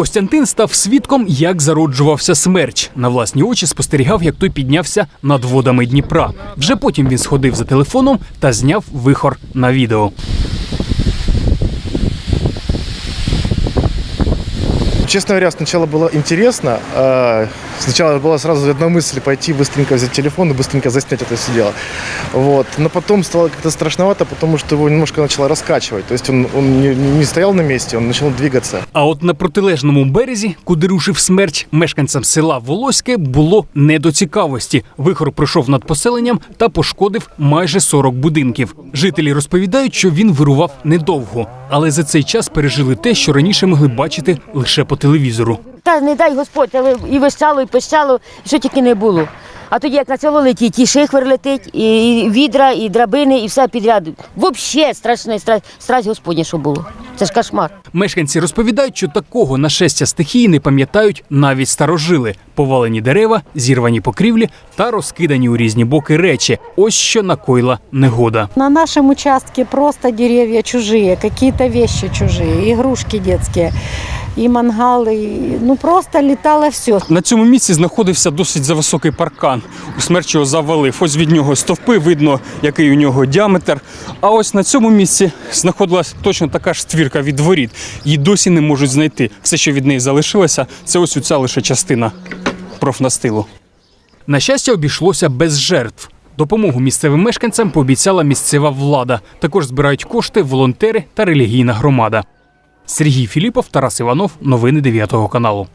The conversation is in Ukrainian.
Костянтин став свідком, як зароджувався смерч. На власні очі спостерігав, як той піднявся над водами Дніпра. Вже потім він сходив за телефоном та зняв вихор на відео. Честно говоря, сначала было интересно. а, Сначала была сразу одна мысль пойти быстренько взять телефон и быстренько заснять это все дело. Вот. Но потом стало как-то страшновато, потому что его немножко начало раскачивать. То есть он, он не, не стоял на месте, он начал двигаться. А от на протилежному березі, куди рушив смерч, мешканцям села Волоське було не до цікавості. Вихор пройшов над поселенням та пошкодив майже 40 будинків. Жителі розповідають, що він вирував недовго, але за цей час пережили те, що раніше могли бачити лише по телевізору. Та не дай Господь, але і вищало, і пищало, і що тільки не було. А тоді, як почало летіть, і шихвер летить, і і відра, і драбини, і все підряд. Взагалі страшне, страсть, Господня, що було. Це ж кошмар. Мешканці розповідають, що такого нашестя стихії не пам'ятають навіть старожили: повалені дерева, зірвані покрівлі та розкидані у різні боки речі. Ось що накоїла негода. На нашем участке просто деревья чужие, какие-то вещи чужие, игрушки детские, и мангалы, и- ну просто летало все. На цьому місці знаходився досить зависокий паркан. У смерч його завалив. Ось від нього стовпи, видно, який у нього діаметр. А ось на цьому місці знаходилась точно така ж створка від воріт. Її досі не можуть знайти. Все, що від неї залишилося, це ось ця лише частина профнастилу. На щастя, обійшлося без жертв. Допомогу місцевим мешканцям пообіцяла місцева влада. Також збирають кошти волонтери та релігійна громада. Сергій Філіпов, Тарас Іванов. Новини 9 каналу.